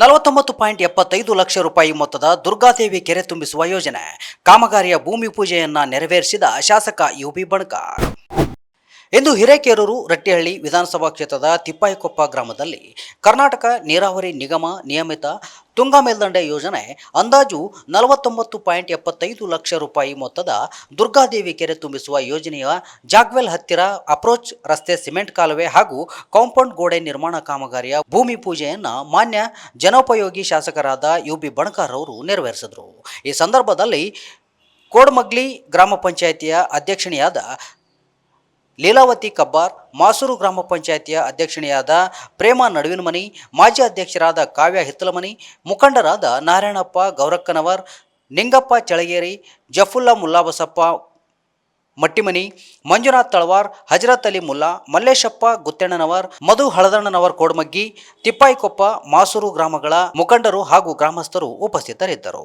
ನಲವತ್ತೊಂಬತ್ತು ಪಾಯಿಂಟ್ ಎಪ್ಪತ್ತೈದು ಲಕ್ಷ ರೂಪಾಯಿ ಮೊತ್ತದ ದುರ್ಗಾದೇವಿ ಕೆರೆ ತುಂಬಿಸುವ ಯೋಜನೆ. ಕಾಮಗಾರಿಯ ಭೂಮಿ ಪೂಜೆಯನ್ನ ನೆರವೇರಿಸಿದ ಶಾಸಕ ಯು ಬಿ ಬಣಕಾರ್. ಇಂದು ಹಿರೇಕೆರೂರು, ರಟ್ಟಿಹಳ್ಳಿ ವಿಧಾನಸಭಾ ಕ್ಷೇತ್ರದ ತಿಪ್ಪಾಯಿಕೊಪ್ಪ ಗ್ರಾಮದಲ್ಲಿ ಕರ್ನಾಟಕ ನೀರಾವರಿ ನಿಗಮ ನಿಯಮಿತ ತುಂಗಾ ಮೇಲ್ದಂಡೆ ಯೋಜನೆ ಅಂದಾಜು ನಲವತ್ತೊಂಬತ್ತು ಪಾಯಿಂಟ್ ಎಪ್ಪತ್ತೈದು ಲಕ್ಷ ರೂಪಾಯಿ ಮೊತ್ತದ ದುರ್ಗಾದೇವಿ ಕೆರೆ ತುಂಬಿಸುವ ಯೋಜನೆಯ ಜಾಗ್ವೆಲ್ ಹತ್ತಿರ ಅಪ್ರೋಚ್ ರಸ್ತೆ ಸಿಮೆಂಟ್ ಕಾಲುವೆ ಹಾಗೂ ಕಾಂಪೌಂಡ್ ಗೋಡೆ ನಿರ್ಮಾಣ ಕಾಮಗಾರಿಯ ಭೂಮಿ ಪೂಜೆಯನ್ನು ಮಾನ್ಯ ಜನೋಪಯೋಗಿ ಶಾಸಕರಾದ ಯು ಬಿ ಬಣಕಾರ್ ಅವರು ನೆರವೇರಿಸಿದರು. ಈ ಸಂದರ್ಭದಲ್ಲಿ ಕೋಡ್ಮಗ್ಲಿ ಗ್ರಾಮ ಪಂಚಾಯಿತಿಯ ಅಧ್ಯಕ್ಷಣೆಯಾದ ಲೀಲಾವತಿ ಕಬ್ಬಾರ್, ಮಾಸೂರು ಗ್ರಾಮ ಪಂಚಾಯಿತಿಯ ಅಧ್ಯಕ್ಷಣೆಯಾದ ಪ್ರೇಮ ನಡುವಿನಮನಿ, ಮಾಜಿ ಅಧ್ಯಕ್ಷರಾದ ಕಾವ್ಯ ಹಿತ್ತಲಮನಿ, ಮುಖಂಡರಾದ ನಾರಾಯಣಪ್ಪ ಗೌರಕ್ಕನವರ್, ನಿಂಗಪ್ಪ ಚಳಗೇರಿ, ಜಫುಲ್ಲಾ ಮುಲ್ಲಾಬಸಪ್ಪ ಮಟ್ಟಿಮನಿ, ಮಂಜುನಾಥ್ ತಳವಾರ್, ಹಜರತ್ ಅಲಿ ಮುಲ್ಲಾ, ಮಲ್ಲೇಶಪ್ಪ ಗುತ್ತೆಣ್ಣನವರ್, ಮಧು ಹಳದಣ್ಣನವರ್ ಕೋಡ್ಮಗ್ಗಿ, ತಿಪ್ಪಾಯಿಕೊಪ್ಪ, ಮಾಸೂರು ಗ್ರಾಮಗಳ ಮುಖಂಡರು ಹಾಗೂ ಗ್ರಾಮಸ್ಥರು ಉಪಸ್ಥಿತರಿದ್ದರು.